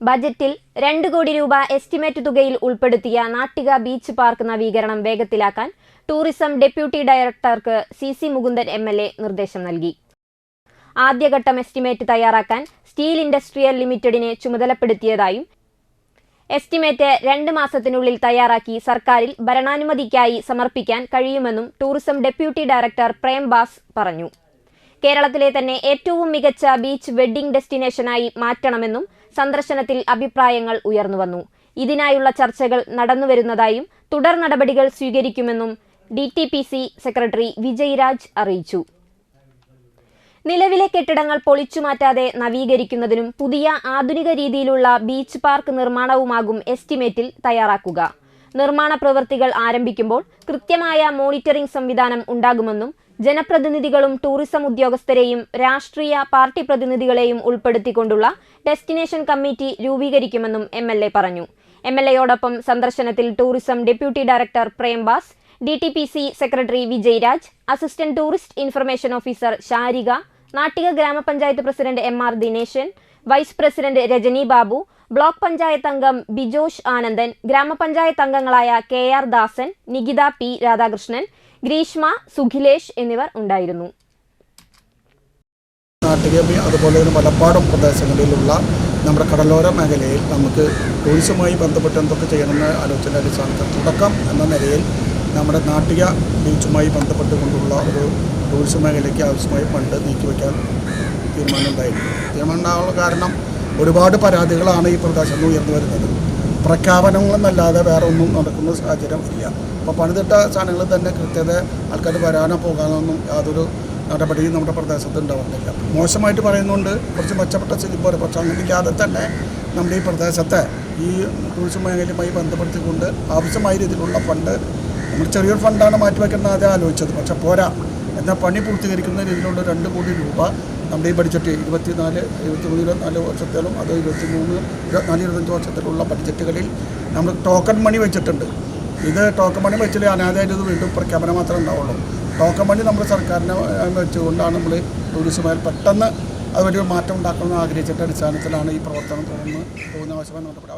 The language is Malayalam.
ബജറ്റിൽ രണ്ട് കോടി രൂപ എസ്റ്റിമേറ്റ് തുകയിൽ ഉൾപ്പെടുത്തിയ നാട്ടിക ബീച്ച് പാർക്ക് നവീകരണം വേഗത്തിലാക്കാൻ ടൂറിസം ഡെപ്യൂട്ടി ഡയറക്ടർക്ക് C C Mukundan M L A നിർദ്ദേശം നൽകി. ആദ്യഘട്ടം എസ്റ്റിമേറ്റ് തയ്യാറാക്കാൻ സ്റ്റീൽ ഇൻഡസ്ട്രിയൽ ലിമിറ്റഡിനെ ചുമതലപ്പെടുത്തിയതായും എസ്റ്റിമേറ്റ് രണ്ട് മാസത്തിനുള്ളിൽ തയ്യാറാക്കി സർക്കാരിൽ ഭരണാനുമതിക്കായി സമർപ്പിക്കാൻ കഴിയുമെന്നും tourism deputy director Prem Bas പറഞ്ഞു. കേരളത്തിലെ തന്നെ ഏറ്റവും മികച്ച ബീച്ച് വെഡ്ഡിംഗ് ഡെസ്റ്റിനേഷനായി മാറ്റണമെന്നും സന്ദർശനത്തിൽ അഭിപ്രായങ്ങൾ ഉയർന്നുവന്നു ഇതിനായുള്ള ചർച്ചകൾ നടന്നുവരുന്നതായും തുടർ നടപടികൾ സ്വീകരിക്കുമെന്നും D T P C secretary Vijay Raj അറിയിച്ചു. നിലവിലെ കെട്ടിടങ്ങൾ പൊളിച്ചുമാറ്റാതെ നവീകരിക്കുന്നതിനും പുതിയ ആധുനിക രീതിയിലുള്ള ബീച്ച് പാർക്ക് നിർമ്മാണവുമാകും എസ്റ്റിമേറ്റിൽ തയ്യാറാക്കുക. നിർമ്മാണ പ്രവൃത്തികൾ ആരംഭിക്കുമ്പോൾ കൃത്യമായ മോണിറ്ററിംഗ് സംവിധാനം ഉണ്ടാകുമെന്നും ജനപ്രതിനിധികളും ടൂറിസം ഉദ്യോഗസ്ഥരെയും രാഷ്ട്രീയ പാർട്ടി പ്രതിനിധികളെയും ഉൾപ്പെടുത്തിക്കൊണ്ടുള്ള ഡെസ്റ്റിനേഷൻ കമ്മിറ്റി രൂപീകരിക്കുമെന്നും എം എൽ എ പറഞ്ഞു. എം എൽ എയോടൊപ്പം സന്ദർശനത്തിൽ tourism deputy director Prembas D T P C secretary Vijay Raj assistant tourist information officer Sarika Nattika grama panchayat president M R Dinesan vice president Rajani Babu block panchayat അംഗം ബിജോഷ് ആനന്ദൻ ഗ്രാമപഞ്ചായത്ത് അംഗങ്ങളായ K R Dasan Nikita P Radhakrishnan Greeshma Sukhilesh എന്നിവർ ഉണ്ടായിരുന്നു. അതുപോലെ തന്നെ മലപ്പാടം പ്രദേശങ്ങളിലുള്ള നമ്മുടെ കടലോര മേഖലയിൽ നമുക്ക് ടൂറിസവുമായി ബന്ധപ്പെട്ട് എന്തൊക്കെ ചെയ്യണമെന്ന് ആലോചന അടിസ്ഥാനത്തിൽ തുടക്കം എന്ന നിലയിൽ നമ്മുടെ നാട്ടിക ബീച്ചുമായി ബന്ധപ്പെട്ടുകൊണ്ടുള്ള ഒരു ടൂറിസം മേഖലയ്ക്ക് ആവശ്യമായി പണ്ട് നീക്കിവെക്കാൻ തീരുമാനമുണ്ടായിരുന്നു. തീരുമാനം കാരണം ഒരുപാട് പരാതികളാണ് ഈ പ്രദേശത്ത് നിന്ന് ഉയർന്നു വരുന്നത്. പ്രഖ്യാപനങ്ങളെന്നല്ലാതെ വേറെ ഒന്നും നടക്കുന്ന സാഹചര്യം ഇല്ല. അപ്പോൾ പണിതിട്ട സാധനങ്ങൾ തന്നെ കൃത്യത ആൾക്കാർ വരാനോ പോകാനൊന്നും യാതൊരു നടപടിയും നമ്മുടെ പ്രദേശത്ത് ഉണ്ടാവുന്നില്ല മോശമായിട്ട് പറയുന്നുണ്ട് കുറച്ച് മെച്ചപ്പെട്ട സ്ഥിതി പോലെ പക്ഷെ അങ്ങനെ തന്നെ നമ്മുടെ ഈ പ്രദേശത്തെ ഈ ടൂറിസം മേഖലയുമായി ബന്ധപ്പെടുത്തിക്കൊണ്ട് ആവശ്യമായ രീതിയിലുള്ള ഫണ്ട് നമ്മൾ ചെറിയൊരു ഫണ്ടാണ് മാറ്റിവെക്കുന്നത് ആദ്യം ആലോചിച്ചത്. പക്ഷെ പോരാ. എന്നാൽ പണി പൂർത്തീകരിക്കുന്ന രീതിയിലുള്ള രണ്ട് കോടി രൂപ നമ്മുടെ ഈ ബഡ്ജറ്റ് ഇരുപത്തിനാല് ഇരുപത്തിമൂന്ന് ഇരുപത്തിനാല് വർഷത്തോളം അത് ഇരുപത്തിമൂന്ന് ഇരുപത്തിനാല് ഇരുപത്തഞ്ച് വർഷത്തിലുള്ള ബഡ്ജറ്റുകളിൽ നമ്മൾ ടോക്കൺ മണി വെച്ചിട്ടുണ്ട്. ഇത് ടോക്കൺ മണി വെച്ചിട്ട് അനാഥായിട്ട് ഇത് വീണ്ടും പ്രഖ്യാപനം മാത്രമേ ഉണ്ടാവുള്ളൂ. ടോക്കൺ മണി നമ്മൾ സർക്കാരിനെ വെച്ചുകൊണ്ടാണ് നമ്മൾ ടൂറിസമായി പെട്ടെന്ന് അതൊരു മാറ്റം ഉണ്ടാക്കണമെന്ന് ആഗ്രഹിച്ചിട്ട് അടിസ്ഥാനത്തിലാണ് ഈ പ്രവർത്തനം തുടർന്ന് പോകുന്ന ആവശ്യമായി നടപടി